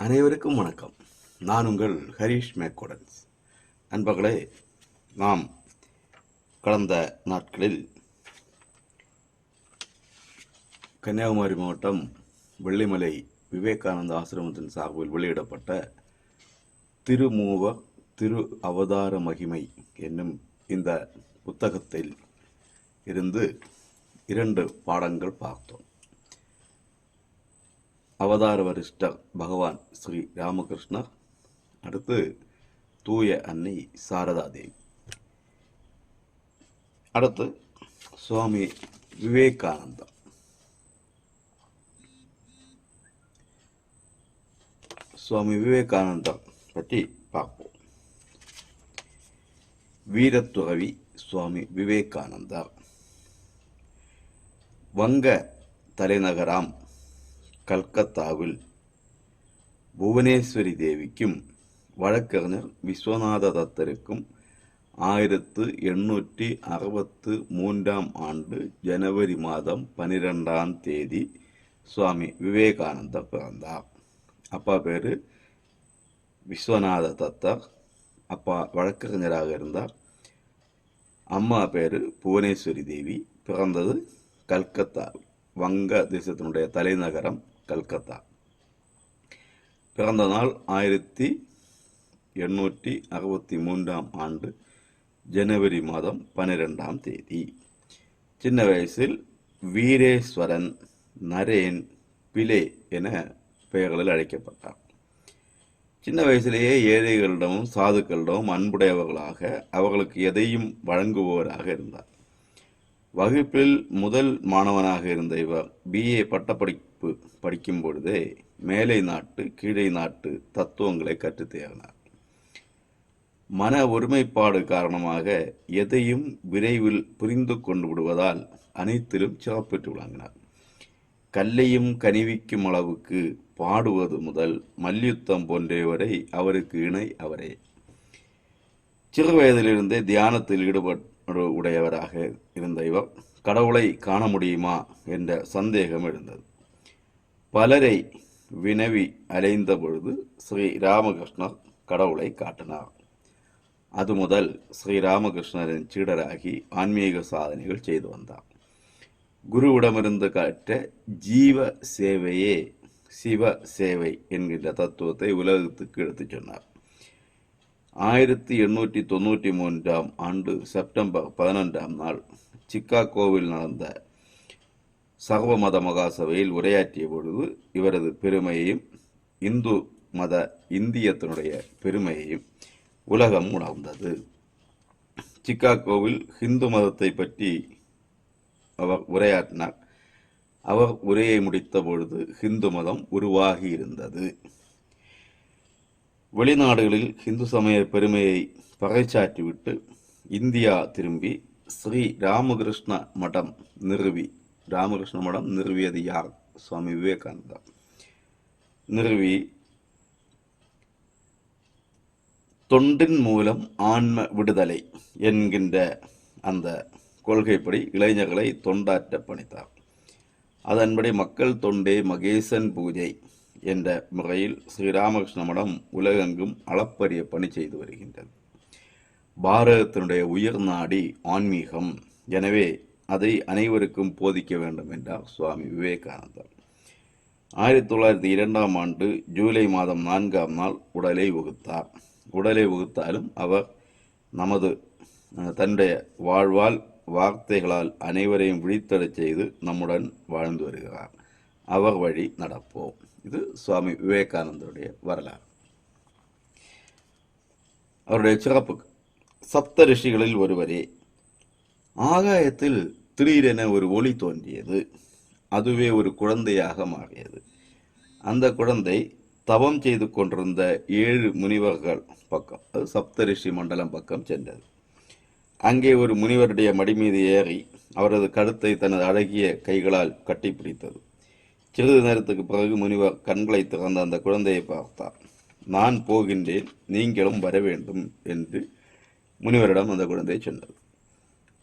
அனைவருக்கும் வணக்கம். நான் உங்கள் ஹரீஷ் மேக்கோடன்ஸ் நண்பர்களே நாம் கடந்த நாட்களில் கன்னியாகுமரி மாவட்டம் வெள்ளிமலை விவேகானந்த ஆசிரமத்தின் சார்பில் வெளியிடப்பட்ட திருமூவ திரு அவதார மகிமை என்னும் இந்த புத்தகத்தில் இருந்து இரண்டு பாடங்கள் பார்த்தோம். அவதார வரிஷ்டர் பகவான் ஸ்ரீ ராமகிருஷ்ணர். அடுத்து தூய அன்னை சாரதா தேவி அடுத்து சுவாமி விவேகானந்தம் சுவாமி விவேகானந்தம் பற்றி பார்ப்போம். வீரத்துறவி சுவாமி விவேகானந்தர் வங்க தலைநகராம் கல்கத்தாவில் புவனேஸ்வரி தேவிக்கும் வழக்கறிஞர் விஸ்வநாத தத்தருக்கும் ஆயிரத்து எண்ணூற்றி அறுபத்து மூன்றாம் ஆண்டு ஜனவரி மாதம் பனிரெண்டாம் தேதி சுவாமி விவேகானந்தர் பிறந்தார். அப்பா பேர் விஸ்வநாத தத்தர். அப்பா வழக்கறிஞராக இருந்தார். அம்மா பேர் புவனேஸ்வரி தேவி. பிறந்தது கல்கத்தா வங்க தேசத்தினுடைய தலைநகரம் கல்கத்தா. பிறந்த நாள் ஆயிரத்தி எண்ணூற்றி அறுபத்தி மூன்றாம் ஆண்டு ஜனவரி மாதம் பன்னிரெண்டாம் தேதி. சின்ன வயசில் வீரேஸ்வரன் நரேன் பிலே என பெயர்களில் அழைக்கப்பட்டார். சின்ன வயசிலேயே ஏழைகளிடமும் சாதுக்களிடமும் அன்புடையவர்களாக அவர்களுக்கு எதையும் வழங்குபவராக இருந்தார். வகுப்பில் முதல் மாணவனாக இருந்த இவர் பிஏ பட்டப்படிப்பு படிக்கும் பொழுதே மேலை நாட்டு கீழே நாட்டு தத்துவங்களை கற்றுத் தேர்ந்தார். மன ஒருமைப்பாடு காரணமாக எதையும் விரைவில் புரிந்து கொண்டு விடுவதால் அனைத்திலும் சிறப்பிட்டு விளங்கினார். கல்லையும் கனிவிக்கும் அளவுக்கு பாடுவது முதல் மல்யுத்தம் போன்றவரை அவருக்கு இணை அவரே. சிறு வயதிலிருந்தே தியானத்தில் ஈடுபட்டு உடையவராக இருந்த இவர் கடவுளை காண முடியுமா என்ற சந்தேகம் எழுந்தது. பலரை வினவி அலைந்த பொழுது ஸ்ரீ ராமகிருஷ்ணர் கடவுளை காட்டினார். அது முதல் ஸ்ரீ ராமகிருஷ்ணரின் சீடராகி ஆன்மீக சாதனைகள் செய்து வந்தார். குருவிடமிருந்து கற்ற ஜீவ சேவையே சிவ சேவை என்கின்ற தத்துவத்தை உலகத்துக்கு எடுத்துச் சொன்னார். ஆயிரத்தி எண்ணூற்றி தொண்ணூற்றி மூன்றாம் ஆண்டு செப்டம்பர் பதினொன்றாம் நாள் சிக்காகோவில் நடந்த சர்வ மத மகாசபையில் உரையாற்றிய பொழுது இவரது பெருமையையும் இந்து மத இந்தியத்தினுடைய பெருமையையும் உலகம் உணர்ந்தது. சிக்காகோவில் ஹிந்து மதத்தை பற்றி அவர் உரையாற்றினார். அவர் உரையை முடித்த பொழுது ஹிந்து மதம் உருவாகி இருந்தது வெளிநாடுகளில் ஹிந்து சமய பெருமையை பறைசாற்றிவிட்டு இந்தியா திரும்பி ஸ்ரீ ராமகிருஷ்ண மடம் நிறுவி. ராமகிருஷ்ண மடம் நிறுவியது யார்? சுவாமி விவேகானந்தா. நிறுவி. தொண்டின் மூலம் ஆன்ம விடுதலை என்கின்ற அந்த கொள்கைப்படி இளைஞர்களை தொண்டாற்ற பணித்தார். அதன்படி மக்கள் தொண்டே மகேசன் பூஜை என்ற முறையில் ஸ்ரீராமகிருஷ்ண மடம் உலகெங்கும் அளப்பரிய பணி செய்து வருகின்றது. பாரதத்தினுடைய உயிர் நாடி ஆன்மீகம். எனவே அதை அனைவருக்கும் போதிக்க வேண்டும் என்றார் சுவாமி விவேகானந்தர். ஆயிரத்தி தொள்ளாயிரத்தி இரண்டாம் ஆண்டு ஜூலை மாதம் நான்காம் நாள் உடலை வகுத்தார் உடலை வகுத்தாலும் அவர் நமது தன்னுடைய வாழ்வால் வார்த்தைகளால் அனைவரையும் விழித்தடச் செய்து நம்முடன் வாழ்ந்து வருகிறார். அவர் வழி நடப்போம். இது சுவாமி விவேகானந்தருடைய வரலாறு. அவருடைய சிறப்பு சப்த ரிஷிகளில் ஒருவரே. ஆகாயத்தில் திடீரென ஒரு ஒளி தோன்றியது. அதுவே ஒரு குழந்தையாக மாறியது. அந்த குழந்தை தவம் செய்து கொண்டிருந்த ஏழு முனிவர்கள் பக்கம் அது சப்தரிஷி மண்டலம் பக்கம் சென்றது. அங்கே ஒரு முனிவருடைய மடி மீது ஏறி அவரது கழுத்தை தனது அழகிய கைகளால் கட்டிப்பிடித்தது. சிறிது நேரத்துக்கு பிறகு முனிவர் கண்களை திறந்த அந்த குழந்தையை பார்த்தார் நான் போகின்றேன் நீங்களும் வர வேண்டும் என்று முனிவரிடம் அந்த குழந்தை சொன்னது.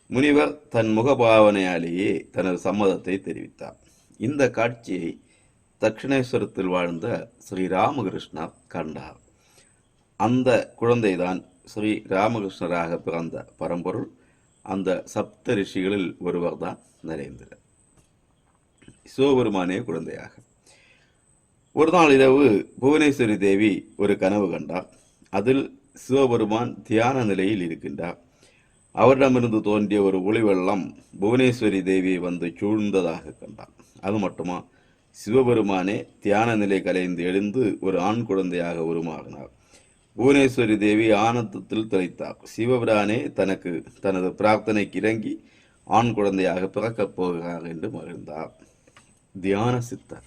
முனிவர் தன் முகபாவனையாலேயே தனது சம்மதத்தை தெரிவித்தார். இந்த காட்சியை தட்சிணேஸ்வரத்தில் வாழ்ந்த ஸ்ரீ ராமகிருஷ்ணர் கண்டார். அந்த குழந்தைதான் ஸ்ரீ ராமகிருஷ்ணராக பிறந்த பரம்பொருள். அந்த சப்த ரிஷிகளில் ஒருவர் தான் நரேந்திரன் சிவபெருமானே குழந்தையாக. ஒரு நாள் இரவு புவனேஸ்வரி தேவி ஒரு கனவு கண்டார். அதில் சிவபெருமான் தியான நிலையில் இருக்கின்றார். அவரிடமிருந்து தோன்றிய ஒரு ஒளிவெள்ளம் புவனேஸ்வரி தேவியை வந்து சூழ்ந்ததாக கண்டார். அது மட்டுமா சிவபெருமானே தியான நிலை கலைந்து எழுந்து ஒரு ஆண் குழந்தையாக உருமாறினார் புவனேஸ்வரி தேவி ஆனந்தத்தில் திளைத்தார். சிவபிரானே தனக்கு தனது பிரார்த்தனைக்கு இறங்கி ஆண் குழந்தையாக பிறக்கப் போகிறார் என்று மகிழ்ந்தார். தியான சித்தர்.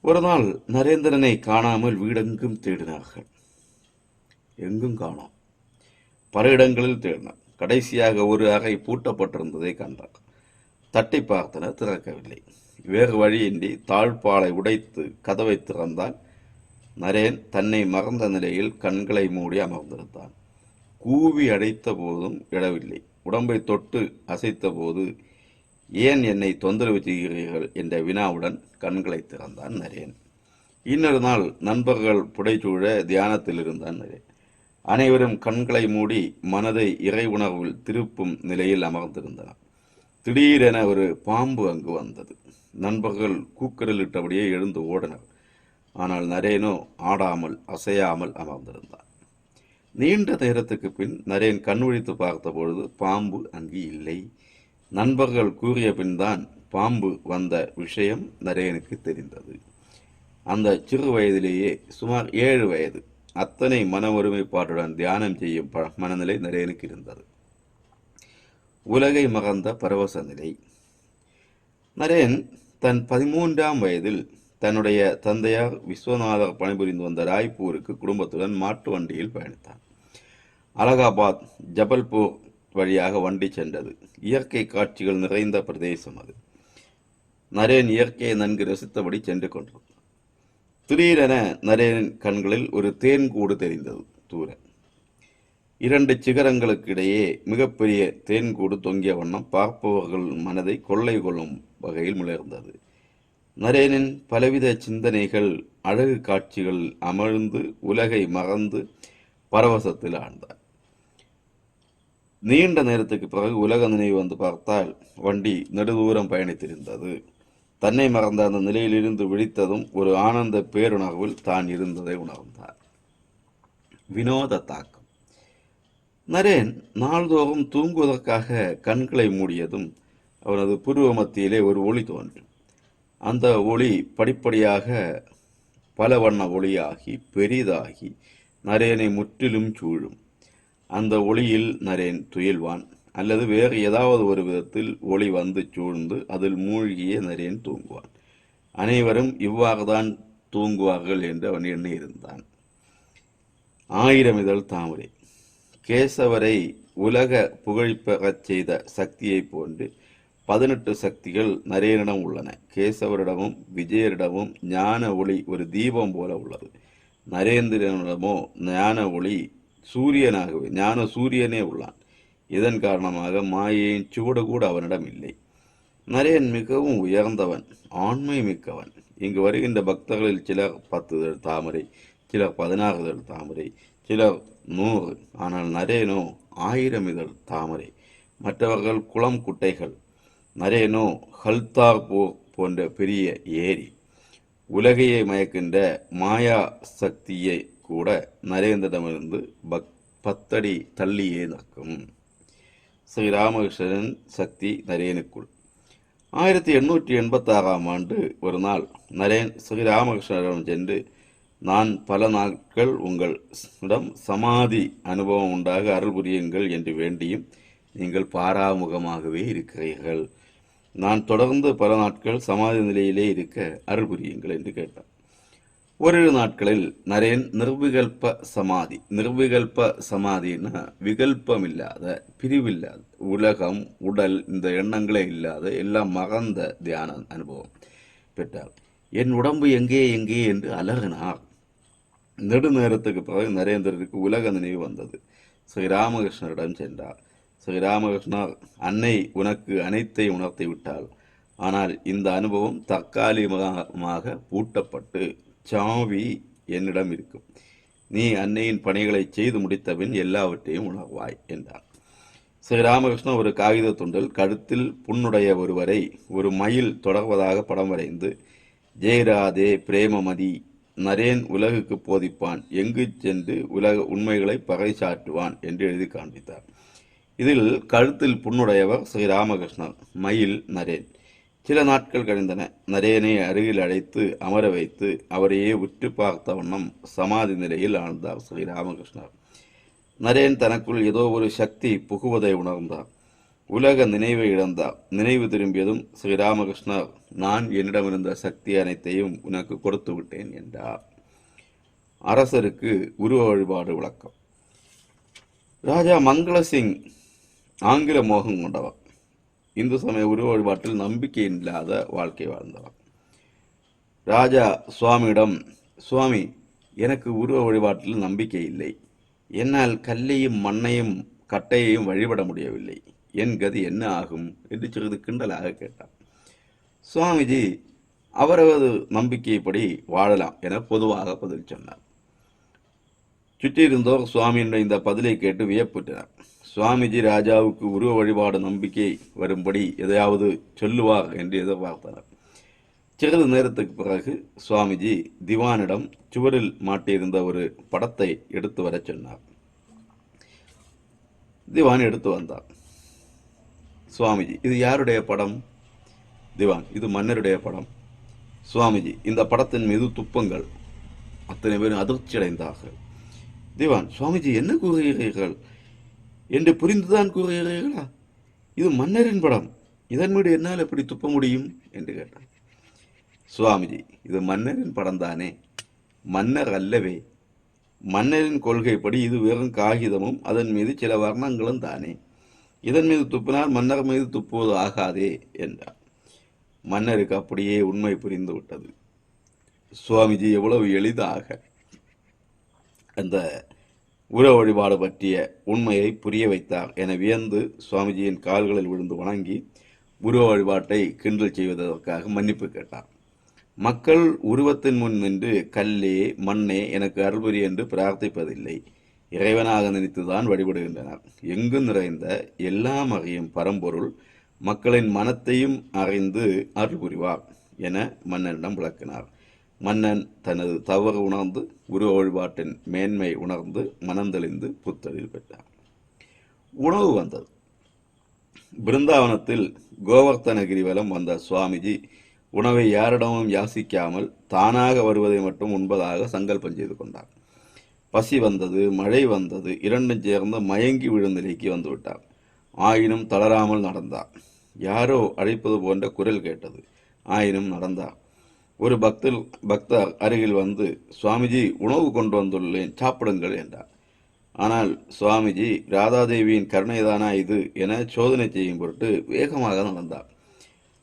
ஒரு நாள் நரேந்திரனை காணாமல் வீடெங்கும் தேடினார்கள். எங்கும் காணோம். பல இடங்களில் தேடினார். கடைசியாக ஒரு அறை பூட்டப்பட்டிருந்ததை கண்டார். தட்டி பார்த்தனர் திறக்கவில்லை. வேறு வழியின்றி தாழ்பாலை உடைத்து கதவை திறந்தால் நரேன் தன்னை மறந்த நிலையில் கண்களை மூடி அமர்ந்திருந்தான். கூவி அடைத்த போதும் இடவில்லை உடம்பை தொட்டு அசைத்த போது ஏன் என்னை தொந்தரவு செய்கிறீர்கள் என்ற வினாவுடன் கண்களை திறந்தான் நரேன். இன்னொரு நாள் நண்பர்கள் புடைச்சூழ தியானத்தில் இருந்தான் நரேன் அனைவரும் கண்களை மூடி மனதை இறை உணர்வில் திருப்பும் நிலையில் அமர்ந்திருந்தனர். திடீரென ஒரு பாம்பு அங்கு வந்தது. நண்பர்கள் கூக்கரலிட்டபடியே எழுந்து ஓடினர். ஆனால் நரேனோ ஆடாமல் அசையாமல் அமர்ந்திருந்தான். நீண்ட நேரத்துக்கு பின் நரேன் கண்விழித்து பார்த்தபொழுது பாம்பு அங்கு இல்லை. நண்பர்கள் கூறிய பின்தான் பாம்பு வந்த விஷயம் நரேனுக்கு தெரிந்தது. அந்த சிறு வயதிலேயே சுமார் ஏழு வயது. அத்தனை மன ஒருமைப்பாட்டுடன் தியானம் செய்யும் ப- மனநிலை நரேனுக்கு இருந்தது. உலகை மறந்த பரவச நிலை. நரேன் தன் பதிமூன்றாம் வயதில் தன்னுடைய தந்தையார் விஸ்வநாதர் பணிபுரிந்து வந்த ராய்ப்பூருக்கு குடும்பத்துடன் மாட்டு வண்டியில் பயணித்தான். அலகாபாத் ஜபல்பூர் வழியாக வண்டி சென்றது. இயற்கை காட்சிகள் நிறைந்த பிரதேசம் அது. நரேன் இயற்கையை நன்கு ரசித்தபடி சென்று கொண்டிருந்தான் திடீரென நரேனின் கண்களில் ஒரு தேன் கூடு தெரிந்தது தூர. இரண்டு சிகரங்களுக்கு இடையே மிகப்பெரிய தேன் கூடு தொங்கிய வண்ணம் பார்ப்பவர்கள் மனதை கொள்ளை கொள்ளும் வகையில் முளர்ந்தது. நரேனின் பலவித சிந்தனைகள் அழகு காட்சிகள் அமர்ந்து உலகை மறந்து பரவசத்தில் ஆழ்ந்தார் நீண்ட நேரத்துக்கு பிறகு உலக நினைவு வந்து பார்த்தால் வண்டி நெடுதூரம் பயணித்திருந்தது. தன்னை மறந்த அந்த நிலையிலிருந்து விழித்ததும் ஒரு ஆனந்த பேருணர்வில் தான் இருந்ததை உணர்ந்தார். வினோத தாக்கம். நரேன் நாள்தோறும் தூங்குவதற்காக கண்களை மூடியதும் அவனது புருவ மத்தியிலே ஒரு ஒளி தோன்றும் அந்த ஒளி படிப்படியாக பல வண்ண ஒளியாகி பெரிதாகி நரேனை முற்றிலும் சூழும். அந்த ஒளியில் நரேன் துயில்வான் அல்லது வேறு ஏதாவது ஒரு விதத்தில் ஒளி வந்து சூழ்ந்து அதில் மூழ்கிய நரேன் தூங்குவான். அனைவரும் இவ்வாறுதான் தூங்குவார்கள் என்று அவன் எண்ணியிருந்தான். ஆயிரம் இதழ் தாமரை. கேசவரை உலக புகழ்பெறச் செய்த சக்தியைப் போன்று பதினெட்டு சக்திகள் நரேனிடம் உள்ளன. கேசவரிடமும் விஜயரிடமும் ஞான ஒளி ஒரு தீபம் போல உள்ளது. நரேந்திரனிடமோ ஞான ஒளி சூரியனாகவே ஞான சூரியனே உள்ளான். இதன் காரணமாக மாயையின் சூடு கூட அவனிடம் இல்லை. நரேன் மிகவும் உயர்ந்தவன் ஆண்மை மிக்கவன். இங்கு வருகின்ற பக்தர்களில் சிலர் பத்து இதழ் தாமரை சிலர் பதினாறு இதழ் தாமரை சிலர் நூறு. ஆனால் நரேனோ ஆயிரம் இதழ் தாமரை. மற்றவர்கள் குளம் குட்டைகள். நரேனோ ஹல்தார் போ போன்ற பெரிய ஏரி. உலகையை மயக்கின்ற மாயா சக்தியை கூட நரேந்திரமிருந்து பக் பத்தடி தள்ளியே நிற்கும் ஸ்ரீ ராமகிருஷ்ணன் சக்தி நரேனுக்குள். ஆயிரத்தி எண்ணூற்றி எண்பத்தாறாம் ஆண்டு ஒரு நாள் நரேன் ஸ்ரீராமகிருஷ்ணரிடம் சென்று நான் பல நாட்கள் உங்களிடம் சமாதி அனுபவம் உண்டாக அருள் புரியுங்கள் என்று வேண்டியும் நீங்கள் பாராமுகமாகவே இருக்கிறீர்கள். நான் தொடர்ந்து பல நாட்கள் சமாதி நிலையிலே இருக்க அருள் புரியுங்கள் என்று கேட்டார் ஓரிரு நாட்களில் நரேன் நிர்விகல்ப சமாதி நிர்விகல்ப சமாதின்னா விகல்பம் இல்லாத பிரிவில்லாத உலகம் உடல் இந்த எண்ணங்களே இல்லாத எல்லாம் மறந்த தியான அனுபவம் பெற்றார். என் உடம்பு எங்கே எங்கே? என்று அலறினார். நெடுநேரத்துக்கு பிறகு நரேந்திரருக்கு உலக நினைவு வந்தது. ஸ்ரீ ராமகிருஷ்ணரிடம் சென்றார். ஸ்ரீ ராமகிருஷ்ணர் அன்னை உனக்கு அனைத்தை உணர்த்தி விட்டாள் ஆனால் இந்த அனுபவம் தற்காலிகமாக பூட்டப்பட்டு சாவி என்னிடம் இருக்கும் நீ அன்னையின் பணிகளை செய்து முடித்தபின் எல்லாவற்றையும் உணர்வாய் என்றார் ஸ்ரீ ராமகிருஷ்ணன் ஒரு காகித துண்டில் கழுத்தில் புண்ணுடைய ஒருவரை ஒரு மயில் தொடர்வதாக படம் வரைந்து ஜெயராதே பிரேமமதி நரேன் உலகுக்கு போதிப்பான். எங்கு சென்று உலக உண்மைகளை பகை சாட்டுவான் என்று எழுதி காண்பித்தார். இதில் கழுத்தில் புண்ணுடையவர் ஸ்ரீ ராமகிருஷ்ணன் மயில் நரேன். சில நாட்கள் கழிந்தன. நரேனை அருகில் அழைத்து அமர வைத்து அவரையே உற்று பார்த்த வண்ணம் சமாதி நிலையில் ஆழ்ந்தார் ஸ்ரீ ராமகிருஷ்ணர். நரேன் தனக்குள் ஏதோ ஒரு சக்தி புகுவதை உணர்ந்தார். உலக நினைவை இழந்தார். நினைவு திரும்பியதும் ஸ்ரீராமகிருஷ்ணர் நான் என்னிடமிருந்த சக்தி அனைத்தையும் உனக்கு கொடுத்து விட்டேன் என்றார். அரசருக்கு உருவ வழிபாடு விளக்கம் ராஜா மங்களசிங் ஆங்கில மோகம் கொண்டவர். இந்து சமய உருவ வழிபாட்டில் நம்பிக்கை இல்லாத வாழ்க்கை வாழ்ந்தவர் ராஜா சுவாமியிடம் சுவாமி எனக்கு உருவ வழிபாட்டில் நம்பிக்கை இல்லை. என்னால் கல்லையும் மண்ணையும் கட்டையையும் வழிபட முடியவில்லை. என் கதி என்ன ஆகும்? என்று சிறிது கிண்டலாக கேட்டார் சுவாமிஜி அவரது நம்பிக்கைப்படி வாழலாம் என பொதுவாக பதில் சொன்னார். சுற்றியிருந்தோர் சுவாமியினுடைய இந்த பதிலை கேட்டு வியப்புற்றினார். சுவாமிஜி ராஜாவுக்கு உருவ வழிபாடு நம்பிக்கை வரும்படி எதையாவது சொல்லுவார் என்று எதிர்பார்த்தனர். சிறிது நேரத்துக்கு பிறகு சுவாமிஜி திவானிடம் சுவரில் மாட்டியிருந்த ஒரு படத்தை எடுத்து வரச் சொன்னார். திவான் எடுத்து வந்தார். சுவாமிஜி இது யாருடைய படம்? திவான் இது மன்னருடைய படம். சுவாமிஜி இந்த படத்தின் மீது துப்பங்கள் அத்தனை பேரும் அதிர்ச்சி அடைந்தார்கள் திவான் சுவாமிஜி என்ன கூறுகிறீர்கள்? என்று புரிந்துதான் கூறுகிறீர்களா? இது மன்னரின் படம். இதன் மீது என்னால் எப்படி துப்ப முடியும்? என்று கேட்டார் சுவாமிஜி இது மன்னரின் படம் தானே மன்னர் அல்லவே. மன்னரின் கொள்கைப்படி இது வெறும் காகிதமும் அதன் மீது சில வர்ணங்களும் தானே. இதன் மீது துப்பினால் மன்னர் மீது துப்புவது ஆகாதே என்றார் மன்னருக்கு அப்படியே உண்மை புரிந்து விட்டது. சுவாமிஜி எவ்வளவு எளிதாக அந்த உர வழிபாடு பற்றிய உண்மையை புரிய வைத்தார். என வியந்து சுவாமிஜியின் கால்களில் விழுந்து வணங்கி உருவ வழிபாட்டை கிண்டல் செய்வதற்காக மன்னிப்பு கேட்டார். மக்கள் உருவத்தின் முன் நின்று கல்லே மண்ணே எனக்கு அருள்புரி என்று பிரார்த்திப்பதில்லை. இறைவனாக நினைத்துதான் வழிபடுகின்றனர். எங்கு நிறைந்த எல்லாம் அறியும் பரம்பொருள் மக்களின் மனத்தையும் அறிந்து அருள் புரிவார் என மன்னனிடம் விளக்கினார். மன்னன் தனது தவறு உணர்ந்து குரு வழிபாட்டின் மேன்மை உணர்ந்து மனந்தெளிந்து புத்தரில் பெற்றார் உணவு வந்தது. பிருந்தாவனத்தில் கோவர்த்தன கிரிவலம் வந்த சுவாமிஜி உணவை யாரிடமும் யாசிக்காமல் தானாக வருவதை மட்டும் உண்பதாக சங்கல்பம் செய்து கொண்டார். பசி வந்தது மழை வந்தது இரண்டும் சேர்ந்து மயங்கி விழும் நிலைக்கு வந்துவிட்டார் ஆயினும் தளராமல் நடந்தார். யாரோ அழைப்பது போன்ற குரல் கேட்டது. ஆயினும் நடந்தார். ஒரு பக்தர் பக்தர் அருகில் வந்து சுவாமிஜி உணவு கொண்டு வந்துள்ளேன் சாப்பிடுங்கள் என்றார். ஆனால் சுவாமிஜி ராதாதேவியின் கருணைதானா இது என சோதனை செய்யும் பொருட்டு வேகமாக நடந்தார்.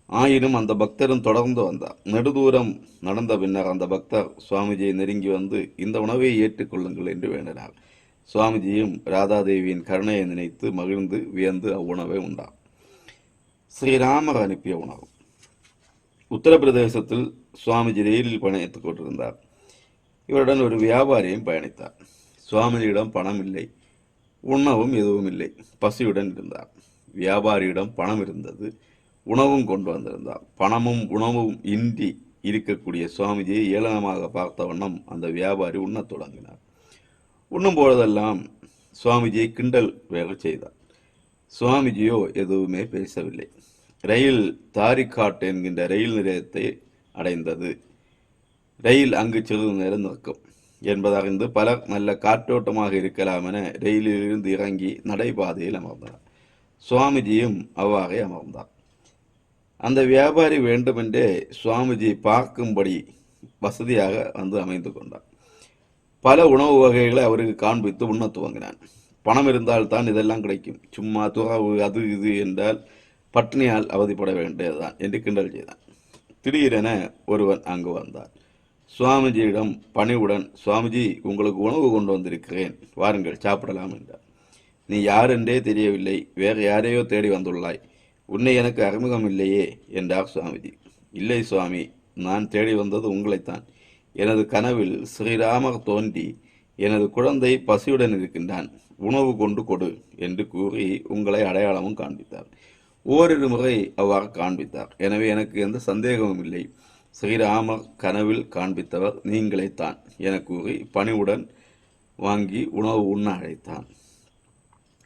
ஆயினும் அந்த பக்தரும் தொடர்ந்து வந்தார். நெடுதூரம் நடந்த பின்னர் அந்த பக்தர் சுவாமிஜியை நெருங்கி வந்து இந்த உணவை ஏற்றுக்கொள்ளுங்கள் என்று வேண்டினார். சுவாமிஜியும் ராதாதேவியின் கருணையை நினைத்து மகிழ்ந்து வியந்து அவ்வுணவை உண்டார். ஸ்ரீராமர் அனுப்பிய உணவு. உத்தரப்பிரதேசத்தில் சுவாமிஜி ரயிலில் பயணித்துக் கொண்டிருந்தார் இவருடன் ஒரு வியாபாரியும் பயணித்தார். சுவாமிஜியிடம் பணம் இல்லை உண்ணவும் எதுவும் இல்லை. பசியுடன் இருந்தார். வியாபாரியிடம் பணம் இருந்தது உணவும் கொண்டு வந்திருந்தார். பணமும் உணவும் இன்றி இருக்கக்கூடிய சுவாமிஜியை ஏளனமாக பார்த்த வண்ணம் அந்த வியாபாரி உண்ணத் தொடங்கினார். உண்ணும் பொழுதெல்லாம் சுவாமிஜியை கிண்டல் வேக செய்தார். சுவாமிஜியோ எதுவுமே பேசவில்லை. ரயில் தாரிகாட் என்கின்ற ரயில் நிலையத்தை அடைந்தது. ரயில் அங்கு சிறிது நேரம் நிற்கும். என்பதறிந்து பலர் நல்ல காற்றோட்டமாக இருக்கலாம் என ரயிலிலிருந்து இறங்கி நடைபாதையில் அமர்ந்தனர். சுவாமிஜியும் அவ்வாறே அமர்ந்தார். அந்த வியாபாரி வேண்டுமென்றே சுவாமிஜி பார்க்கும்படி வசதியாக வந்து அமைந்து கொண்டார். பல உணவு வகைகளை அவருக்கு காண்பித்து உண்ண துவங்கினான். பணம் இருந்தால் தான் இதெல்லாம் கிடைக்கும். சும்மா துறவு அது இது என்றால் பட்டினியால் அவதிப்பட வேண்டியதுதான் என்று கிண்டல் செய்தான். திடீரென ஒருவன் அங்கு வந்தான். சுவாமிஜியிடம் பணிவுடன் சுவாமிஜி உங்களுக்கு உணவு கொண்டு வந்திருக்கிறேன். வாருங்கள் சாப்பிடலாம் என்றார். நீ யார் என்றே தெரியவில்லை. வேறு யாரையோ தேடி வந்துள்ளாய். உன்னை எனக்கு அறிமுகம் இல்லையே என்றார் சுவாமிஜி. இல்லை சுவாமி நான் தேடி வந்தது உங்களைத்தான். எனது கனவில் ஸ்ரீராமர் தோன்றி எனது குழந்தை பசியுடன் இருக்கின்றான். உணவு கொண்டு கொடு என்று கூறி உங்களை அடையாளமும் காண்பித்தார். ஓரிரு முறை அவ்வாறு காண்பித்தார். எனவே எனக்கு எந்த சந்தேகமும் இல்லை. ஸ்ரீராமர் கனவில் காண்பித்தவர் நீங்களைத்தான் என கூறி பணிவுடன் வாங்கி உணவு உண்ண அழைத்தான்.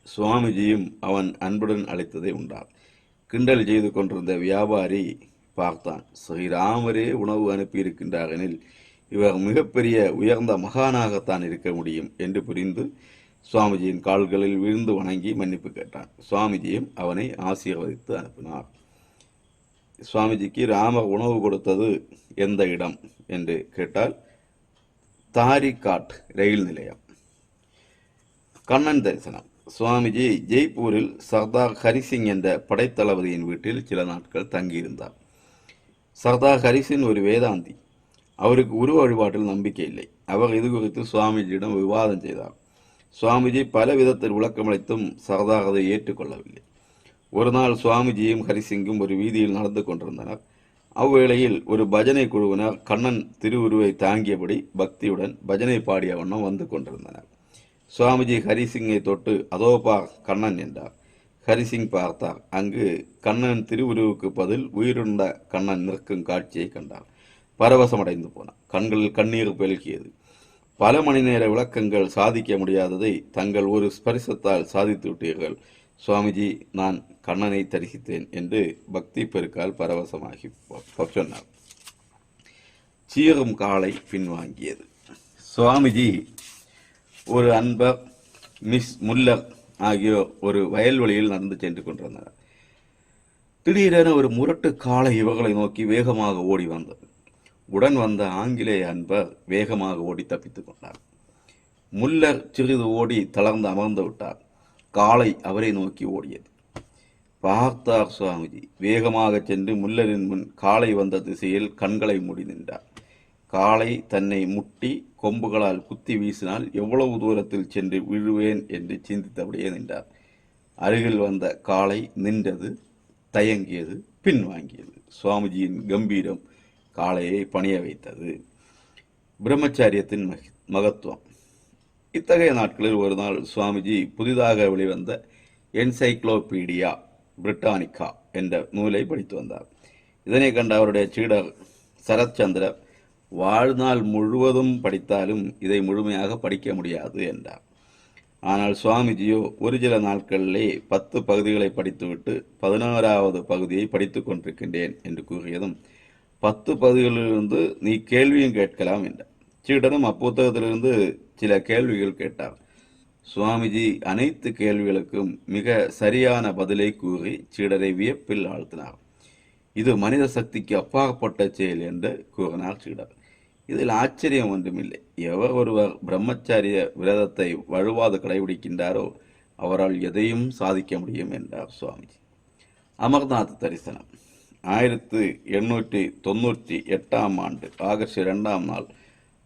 சுவாமிஜியும் அவன் அன்புடன் அழைத்ததை உண்டார். கிண்டல் செய்து கொண்டிருந்த வியாபாரி பார்த்தான். ஸ்ரீராமரே உணவு அனுப்பியிருக்கின்றார் எனில் இவர் மிகப்பெரிய உயர்ந்த மகானாகத்தான் இருக்க முடியும் என்று புரிந்து சுவாமிஜியின் கால்களில் விழுந்து வணங்கி மன்னிப்பு கேட்டான். சுவாமிஜியும் அவனை ஆசீர்வதித்து அனுப்பினார். சுவாமிஜிக்கு ராமர் உணவு கொடுத்தது எந்த இடம்? என்று கேட்டால் தாரிகாட் ரயில் நிலையம். கண்ணன் தரிசனம். சுவாமிஜி ஜெய்ப்பூரில் சர்தார் ஹரிசிங் என்ற படைத்தளபதியின் வீட்டில் சில நாட்கள் தங்கியிருந்தார். சர்தார் ஹரிசிங் ஒரு வேதாந்தி. அவருக்கு உருவ வழிபாட்டில் நம்பிக்கை இல்லை. அவர் இது குறித்து சுவாமிஜியிடம் விவாதம் செய்தார். சுவாமிஜி பல விதத்தில் விளக்கமளித்தும் சரதாகதை அதை ஏற்றுக்கொள்ளவில்லை. ஒரு நாள் சுவாமிஜியும் ஹரிசிங்கும் ஒரு வீதியில் நடந்து கொண்டிருந்தனர். அவ்வேளையில் ஒரு பஜனை குழுவினர் கண்ணன் திருவுருவை தாங்கியபடி பக்தியுடன் பஜனை பாடிய வண்ணம் வந்து கொண்டிருந்தனர். சுவாமிஜி ஹரிசிங்கை தொட்டு அதோ கண்ணன் என்றார். ஹரிசிங் பார்த்தார். அங்கு கண்ணன் திருவுருவுக்கு பதில் உயிருண்ட கண்ணன் நிற்கும் காட்சியை கண்டார். பரவசமடைந்து போனார் கண்களில் கண்ணீர் பெருகியது. பல மணி நேர விளக்கங்கள் சாதிக்க முடியாததை தங்கள் ஒரு ஸ்பரிசத்தால் சாதித்து விட்டீர்கள். சுவாமிஜி நான் கண்ணனை தரிசித்தேன் என்று பக்தி பெருக்கால் பரவசமாகி சொன்னார். சீரும் காலை பின்வாங்கியது. சுவாமிஜி ஒரு அன்பர் மிஸ் முல்லர் ஆகியோர் ஒரு வயல்வெளியில் நடந்து சென்று கொண்டிருந்தனர். திடீரென ஒரு முரட்டு காளை இவர்களை நோக்கி வேகமாக ஓடி வந்தது. உடன் வந்த ஆங்கிலேய அன்பர் வேகமாக ஓடி தப்பித்துக் கொண்டார். முல்லர் சிறிது ஓடி தளர்ந்து அமர்ந்து விட்டார். காளை அவரை நோக்கி ஓடியது. பார்த்தார் சுவாமிஜி வேகமாக சென்று முல்லரின் முன் காளை வந்த திசையில் கண்களை மூடி நின்றார். காளை தன்னை முட்டி கொம்புகளால் குத்தி வீசினால் எவ்வளவு தூரத்தில் சென்று விழுவேன் என்று சிந்தித்தபடியே நின்றார். அருகில் வந்த காளை நின்றது தயங்கியது பின்வாங்கியது. சுவாமிஜியின் கம்பீரம் காளையை பணிய வைத்தது. பிரம்மச்சாரியத்தின் மகத்துவம். இத்தகைய நாட்களில் ஒரு நாள் சுவாமிஜி புதிதாக வெளிவந்த என்சைக்ளோபீடியா பிரிட்டானிக்கா என்ற நூலை படித்து வந்தார். இதனை கண்ட அவருடைய சீடர் சரத்சந்திரர் வாழ்நாள் முழுவதும் படித்தாலும் இதை முழுமையாக படிக்க முடியாது என்றார். ஆனால் சுவாமிஜியோ ஒரு சில நாட்களிலே பத்து பகுதிகளை படித்துவிட்டு பதினாறாவது பகுதியை படித்துக் கொண்டிருக்கின்றேன் என்று கூறியதும் பத்து பதிகளிலிருந்து நீ கேள்வியும் கேட்கலாம் என்றார். சீடனும் அப்புத்தகத்திலிருந்து சில கேள்விகள் கேட்டார். சுவாமிஜி அனைத்து கேள்விகளுக்கும் மிக சரியான பதிலை கூறி சீடரை வியப்பில் ஆழ்த்தினார். இது மனித சக்திக்கு அப்பாற்பட்ட செயல் என்று கூறினார் சீடர். இதில் ஆச்சரியம் ஒன்றுமில்லை. எவர் ஒருவர் பிரம்மச்சாரிய விரதத்தை வலுவாது கடைபிடிக்கின்றாரோ அவரால் எதையும் சாதிக்க முடியும் என்றார் சுவாமிஜி. அமர்நாத் தரிசனம். ஆயிரத்து எண்ணூற்றி தொண்ணூற்றி எட்டாம் ஆண்டு ஆகஸ்ட் இரண்டாம் நாள்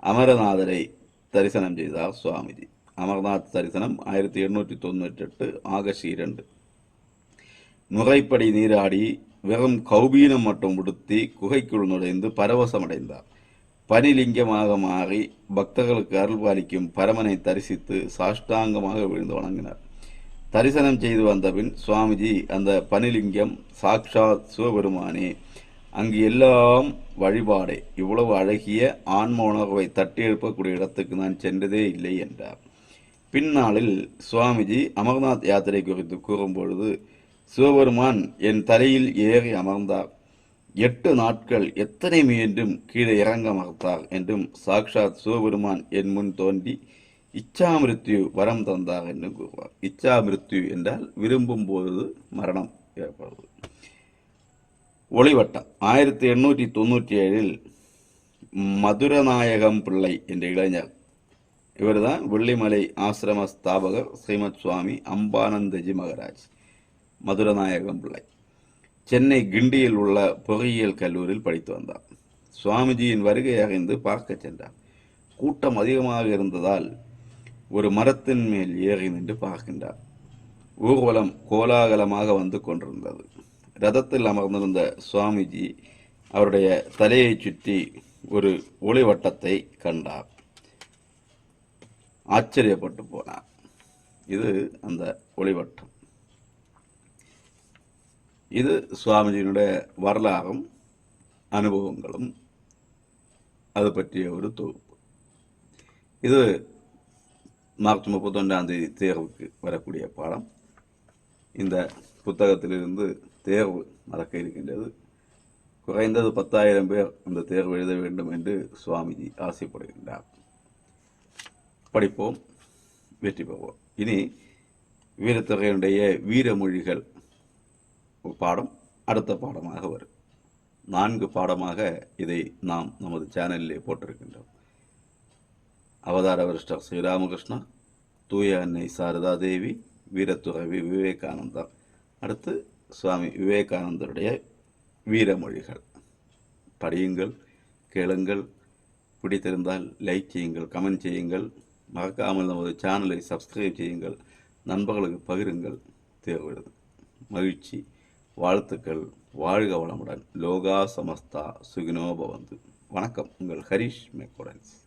அமரநாதரை தரிசனம் செய்தார் சுவாமிஜி. அமர்நாத் தரிசனம் ஆயிரத்தி எண்ணூற்றி தொண்ணூற்றி எட்டு ஆகஸ்ட் இரண்டு. நுகைப்படி நீராடி வெறும் கௌபீனம் மட்டும் உடுத்தி குகைக்குள் நுழைந்து பரவசமடைந்தார். பனிலிங்கமாக மாறி பக்தர்களுக்கு அருள்பாலிக்கும் பரமனை தரிசித்து சாஷ்டாங்கமாக விழுந்து வணங்கினார். தரிசனம் செய்து வந்தபின் சுவாமிஜி அந்த பனிலிங்கம் சாக்ஷாத் சிவபெருமானே அங்கு எல்லாம் வழிபாடே. இவ்வளவு அழகிய ஆன்ம உணர்வை தட்டி எழுப்பக்கூடிய இடத்துக்கு நான் சென்றதே இல்லை என்றார். பின்னாளில் சுவாமிஜி அமர்நாத் யாத்திரை குறித்து கூறும்பொழுது சிவபெருமான் என் தலையில் ஏறி அமர்ந்தார். எட்டு நாட்கள் எத்தனை மீண்டும் கீழே இறங்க மறுத்தார்? என்றும் சாக்ஷாத் சிவபெருமான் என் முன் தோன்றி இச்சாமிருத்யு வரம் தந்தாக என்று கூறுவார். இச்சாமிருத்யு என்றால் விரும்பும் போது மரணம் ஏற்படுது ஒளிவட்டம். ஆயிரத்தி எண்ணூற்றி தொண்ணூற்றி ஏழில் மதுரநாயகம் பிள்ளை என்ற இளைஞர். இவர்தான் வெள்ளிமலை ஆசிரம ஸ்தாபகர் ஸ்ரீமத் சுவாமி அம்பானந்தஜி மகராஜ். மதுரநாயகம் பிள்ளை. சென்னை கிண்டியில் உள்ள பொறியியல் கல்லூரியில் படித்து வந்தார். சுவாமிஜியின் வருகை அறிந்து பார்க்க சென்றார். கூட்டம் அதிகமாக இருந்ததால் ஒரு மரத்தின் மேல் ஏறி நின்று பார்க்கின்றார். ஊர்வலம் கோலாகலமாக வந்து கொண்டிருந்தது. ரதத்தில் அமர்ந்திருந்த சுவாமிஜி அவருடைய தலையை சுற்றி ஒரு ஒளிவட்டத்தை கண்டார். ஆச்சரியப்பட்டு போனார். இது அந்த ஒளிவட்டம். இது சுவாமிஜியினுடைய வரலாறும் அனுபவங்களும் அது பற்றிய ஒரு தொகுப்பு. இது மார்ச் முப்பத்தொன்றாம் தேதி தேர்வுக்கு வரக்கூடிய பாடம். இந்த புத்தகத்திலிருந்து தேர்வு நடக்க இருக்கின்றது. குறைந்தது பத்தாயிரம் பேர் இந்த தேர்வு எழுத வேண்டும் என்று சுவாமிஜி ஆசைப்படுகின்றார். படிப்போம் வெற்றி பெறுவோம். இனி வீரத்துறையினுடைய வீரமொழிகள் பாடம் அடுத்த பாடமாக வரும். நான்கு பாடமாக இதை நாம் நமது சேனலிலே போட்டிருக்கின்றோம். அவதார வரிஷ்டர் ஸ்ரீராமகிருஷ்ணா தூய அன்னை சாரதா தேவி வீரத்துறவி விவேகானந்தர் அடுத்து சுவாமி விவேகானந்தருடைய வீரமொழிகள். படியுங்கள் கேளுங்கள் பிடித்திருந்தால் லைக் செய்யுங்கள் கமெண்ட் செய்யுங்கள். மறக்காமல் நமது சேனலை சப்ஸ்கிரைப் செய்யுங்கள். நண்பர்களுக்கு பகிருங்கள். தேர்வு மகிழ்ச்சி வாழ்த்துக்கள் வாழ்க வளமுடன். லோகா சமஸ்தா சுகினோ பவந்து. வணக்கம். உங்கள் ஹரிஷ் மெக்கோடன்ஸ்.